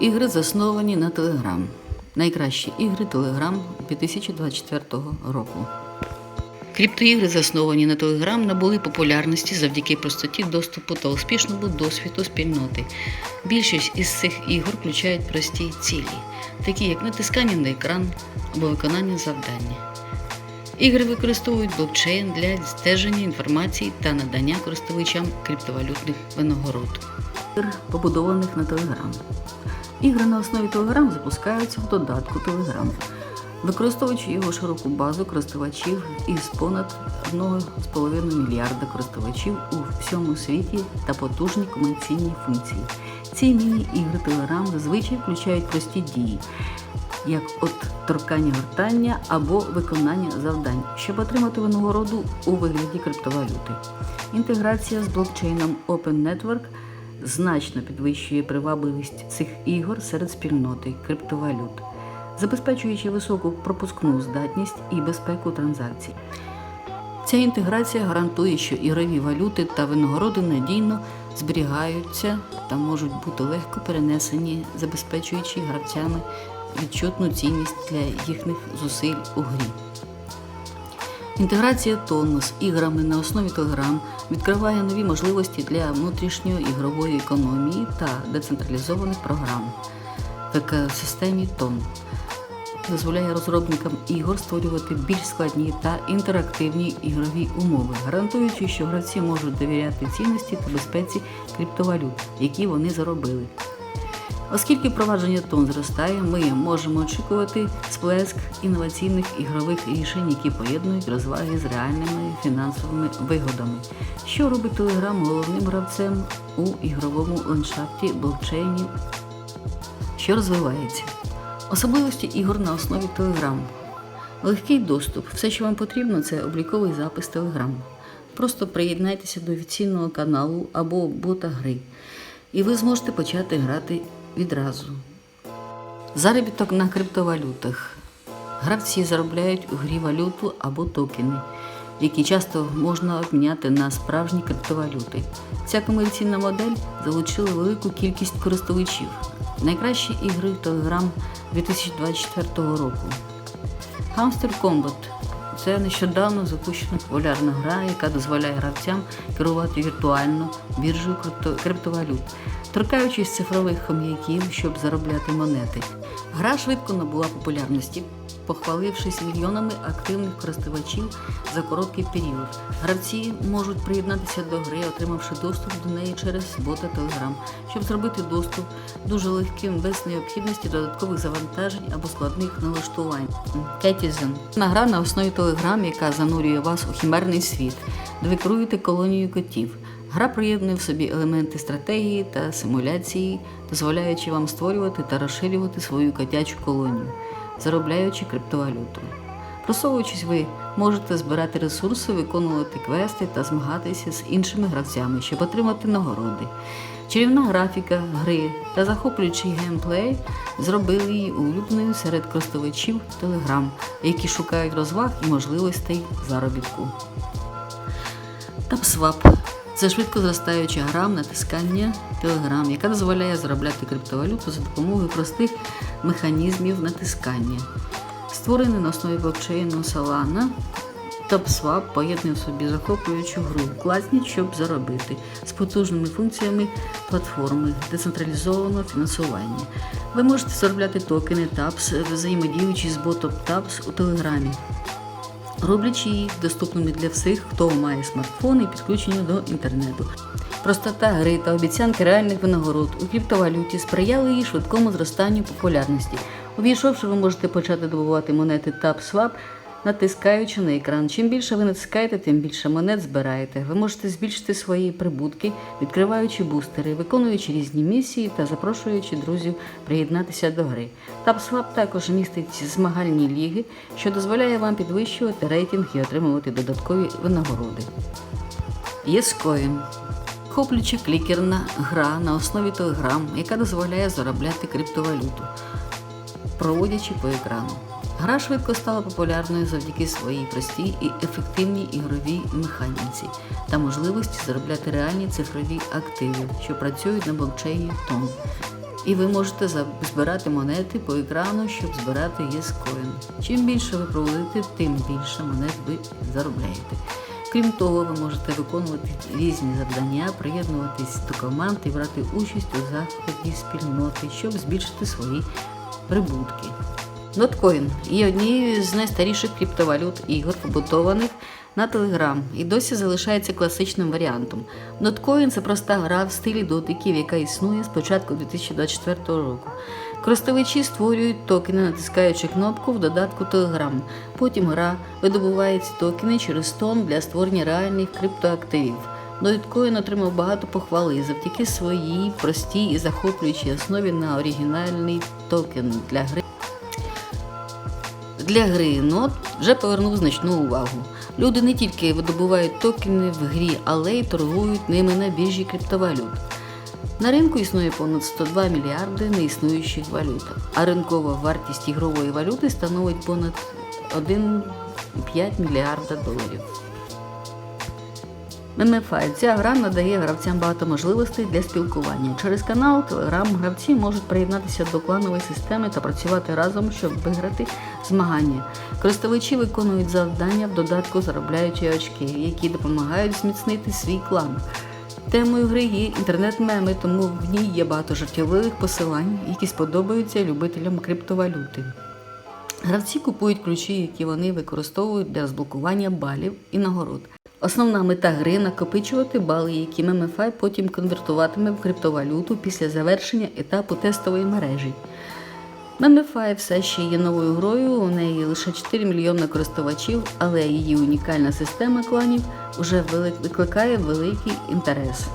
Криптоігри засновані на Telegram. Найкращі ігри Telegram 2024 року. Криптоігри, засновані на Telegram, набули популярності завдяки простоті доступу та успішному досвіду спільноти. Більшість із цих ігор включають прості цілі, такі як натискання на екран або виконання завдання. Ігри використовують блокчейн для стеження інформації та надання користувачам криптовалютних винагород. Ігр, побудованих на Telegram. Ігри на основі Telegram запускаються в додатку Telegram, використовуючи його широку базу користувачів із понад 1,5 мільярда користувачів у всьому світі та потужні комерційні функції. Ці міні-ігри Telegram зазвичай включають прості дії, як от торкання гортання або виконання завдань, щоб отримати винагороду у вигляді криптовалюти. Інтеграція з блокчейном Open Network значно підвищує привабливість цих ігор серед спільноти криптовалют, забезпечуючи високу пропускну здатність і безпеку транзакцій. Ця інтеграція гарантує, що ігрові валюти та винагороди надійно зберігаються та можуть бути легко перенесені, забезпечуючи гравцями відчутну цінність для їхніх зусиль у грі. Інтеграція Тонно з іграми на основі Telegram відкриває нові можливості для внутрішньої ігрової економії та децентралізованих програм в екосистемі Тон. Дозволяє розробникам ігор створювати більш складні та інтерактивні ігрові умови, гарантуючи, що гравці можуть довіряти цінності та безпеці криптовалют, які вони заробили. Оскільки впровадження тон зростає, ми можемо очікувати сплеск інноваційних ігрових рішень, які поєднують розваги з реальними фінансовими вигодами, що робить Telegram головним гравцем у ігровому ландшафті блокчейнів, що розвивається. Особливості ігор на основі Telegram. Легкий доступ. Все, що вам потрібно, це обліковий запис Telegram. Просто приєднайтеся до офіційного каналу або бота гри, і ви зможете почати грати відразу. Заробіток на криптовалютах. Гравці заробляють у грі валюту або токени, які часто можна обміняти на справжні криптовалюти. Ця комерційна модель залучила велику кількість користувачів. Найкращі ігри Telegram 2024 року. Hamster Combat це нещодавно запущена популярна гра, яка дозволяє гравцям керувати віртуально біржею крипто- криптовалют, торкаючись цифрових хом'яків, щоб заробляти монети. Гра швидко набула популярності, похвалившись мільйонами активних користувачів за короткий період. Гравці можуть приєднатися до гри, отримавши доступ до неї через бота Telegram, щоб зробити доступ дуже легким без необхідності додаткових завантажень або складних налаштувань. Кетізен гра на основі Telegram, яка занурює вас у хімерний світ, де ви керуєте колонією котів. Гра приєднує в собі елементи стратегії та симуляції, дозволяючи вам створювати та розширювати свою котячу колонію, заробляючи криптовалюту. Просовуючись, ви можете збирати ресурси, виконувати квести та змагатися з іншими гравцями, щоб отримати нагороди. Чарівна графіка гри та захоплюючий геймплей зробили її улюбленою серед користувачів Telegram, які шукають розваг і можливостей заробітку. TapSwap – це швидко зростаюча гра натискання Telegram, яка дозволяє заробляти криптовалюту за допомогою простих механізмів натискання. Створений на основі блокчейну Solana, TopSwap поєднує в собі захоплюючу гру, класність, щоб заробити, з потужними функціями платформи, децентралізованого фінансування. Ви можете заробляти токени TAPS, взаємодіючи з ботом TAPS у Телеграмі роблячи їх доступними для всіх, хто має смартфон і підключення до інтернету. Простота гри та обіцянки реальних винагород у криптовалюті сприяли її швидкому зростанню популярності. Увійшовши, ви можете почати добувати монети TapSwap, натискаючи на екран. Чим більше ви натискаєте, тим більше монет збираєте. Ви можете збільшити свої прибутки, відкриваючи бустери, виконуючи різні місії та запрошуючи друзів приєднатися до гри. TapSwap також містить змагальні ліги, що дозволяє вам підвищувати рейтинг і отримувати додаткові винагороди. Єскоін Хоплюча клікерна гра на основі Telegram, яка дозволяє заробляти криптовалюту, проводячи по екрану. Гра швидко стала популярною завдяки своїй простій і ефективній ігровій механіці та можливості заробляти реальні цифрові активи, що працюють на блокчейні Тон. І ви можете збирати монети по екрану, щоб збирати єскоін. Чим більше ви проводите, тим більше монет ви заробляєте. Крім того, ви можете виконувати різні завдання, приєднуватись до команд і брати участь у заході спільноти, щоб збільшити свої прибутки. Ноткоін є однією з найстаріших криптовалют ігор, побутованих на Telegram і досі залишається класичним варіантом. Ноткоін це проста гра в стилі дотиків, яка існує з початку 2024 року. Користувачі створюють токени, натискаючи кнопку в додатку Telegram. Потім гра видобуває ці токени через тон для створення реальних криптоактивів. Ноткоін отримав багато похвали завдяки своїй простій і захоплюючій основі на оригінальний токен для гри для гри нот вже повернув значну увагу. Люди не тільки видобувають токени в грі, але й торгують ними на біржі криптовалют. На ринку існує понад 102 мільярди неіснуючих валют, а ринкова вартість ігрової валюти становить понад 1,5 мільярда доларів. MMFI. Ця гра надає гравцям багато можливостей для спілкування. Через канал Telegram гравці можуть приєднатися до кланової системи та працювати разом, щоб виграти змагання. Користувачі виконують завдання в додатку, заробляючи очки, які допомагають зміцнити свій клан. Темою гри є інтернет-меми, тому в ній є багато жартівливих посилань, які сподобаються любителям криптовалюти. Гравці купують ключі, які вони використовують для розблокування балів і нагород. Основна мета гри накопичувати бали, які MMFI потім конвертуватиме в криптовалюту після завершення етапу тестової мережі. MMFI все ще є новою грою, у неї лише 4 мільйони користувачів, але її унікальна система кланів уже викликає великий інтерес.